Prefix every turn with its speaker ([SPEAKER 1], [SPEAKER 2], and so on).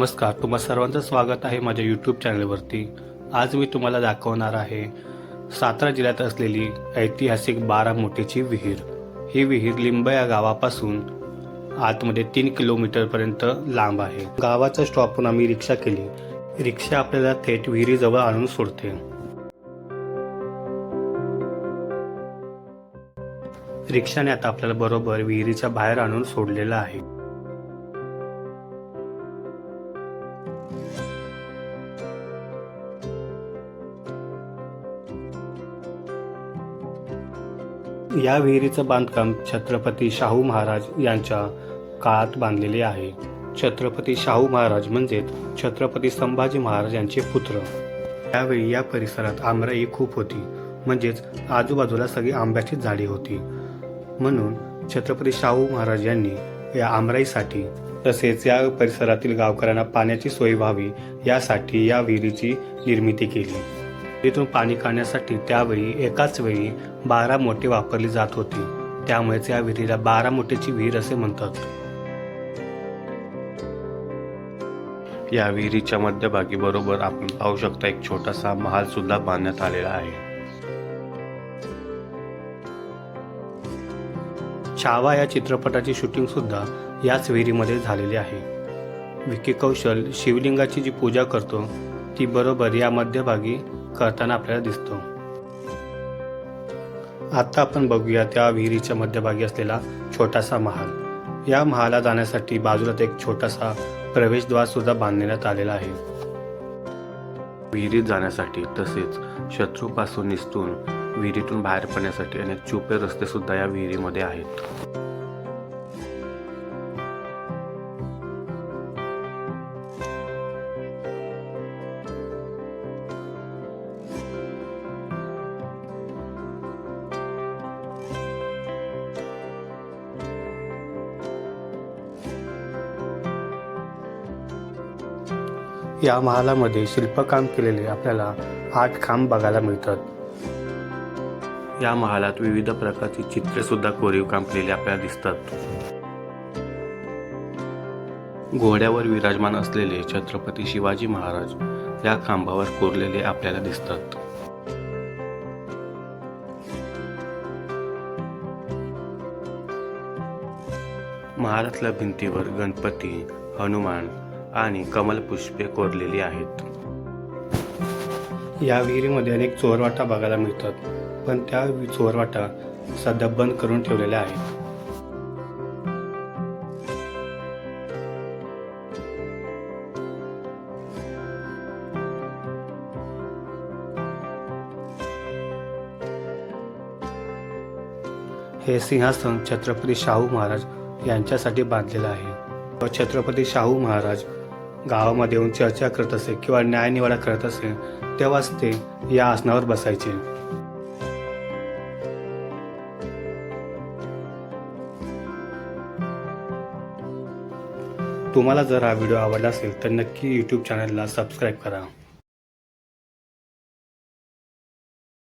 [SPEAKER 1] नमस्कार तुम्हा सर्वांचं स्वागत आहे माझ्या यूट्यूब चॅनलवरती आज मी तुम्हाला दाखवणार आहे सातारा जिल्ह्यात असलेली ऐतिहासिक बारामोटेची विहीर. ही विहीर लिंब या गावापासून आतमध्ये तीन किलोमीटरपर्यंत लांब आहे. गावाच्या स्टॉपहून आम्ही रिक्षा केली. रिक्षा आपल्याला थेट विहिरीजवळ आणून सोडते. रिक्षाने आता आपल्याला बरोबर विहिरीच्या बाहेर आणून सोडलेलं आहे. या विहिरीचं बांधकाम छत्रपती शाहू महाराज यांच्या काळात बांधलेले आहे. छत्रपती शाहू महाराज म्हणजेच छत्रपती संभाजी महाराज यांचे पुत्र. त्यावेळी या परिसरात आमराई खूप होती. म्हणजेच आजूबाजूला सगळी आंब्याची झाडे होती. म्हणून छत्रपती शाहू महाराज यांनी या आमराईसाठी तसेच या परिसरातील गावकऱ्यांना पाण्याची सोय व्हावी यासाठी या विहिरीची निर्मिती केली. तिथून पाणी काढण्यासाठी त्यावेळी एकाच वेळी बारा मोठे वापरली जात होती. त्यामुळेच या विहिरीला बारा मोठेची विहीर असे म्हणतात. या विहिरीच्या मध्यभागी बरोबर आपण पाहू शकता एक छोटासा महाल सुद्धा बांधण्यात आलेला आहे. छावा या चित्रपटाची शूटिंग सुद्धा याच विहिरीमध्ये झालेली आहे. विकी कौशल शिवलिंगाची जी पूजा करतो ती बरोबर या मध्यभागी करताना आपल्याला दिसतो. आता आपण बघूया त्या विहिरीच्या मध्यभागी असलेला छोटासा महाल. या महाला जाण्यासाठी बाजूला एक छोटासा प्रवेशद्वार सुद्धा बांधण्यात आलेला आहे. विहिरीत जाण्यासाठी तसेच शत्रूपासून निसटून विहिरीतून बाहेर पडण्यासाठी अनेक चुपे रस्ते सुद्धा या विहिरीमध्ये आहेत. या महालामध्ये शिल्पकाम केलेले आपल्याला आठ खांब बघायला मिळतात. या महालात विविध प्रकारची चित्रे सुद्धा कोरीव काम केलेली आपल्याला दिसतात. घोड्यावर विराजमान असलेले छत्रपती शिवाजी महाराज या खांबावर कोरलेले आपल्याला दिसतात. महालातल्या भिंतीवर गणपती हनुमान आणि कमलपुष्पे कोरलेली आहेत. या विहिरीमध्ये अनेक चोरवाटा बघायला मिळतात पण त्या चोरवाटा सध्या बंद करून ठेवलेल्या आहेत. हे सिंहासन छत्रपती शाहू महाराज यांच्यासाठी बांधलेलं आहे. व छत्रपती शाहू महाराज गावामध्ये येऊन चर्चा करत असे किंवा न्यायनिवाडा करत असे तेव्हाच ते या आसनावर बसायचे. तुम्हाला जर हा व्हिडिओ आवडला असेल तर नक्की यूट्यूब चॅनलला सबस्क्राईब करा.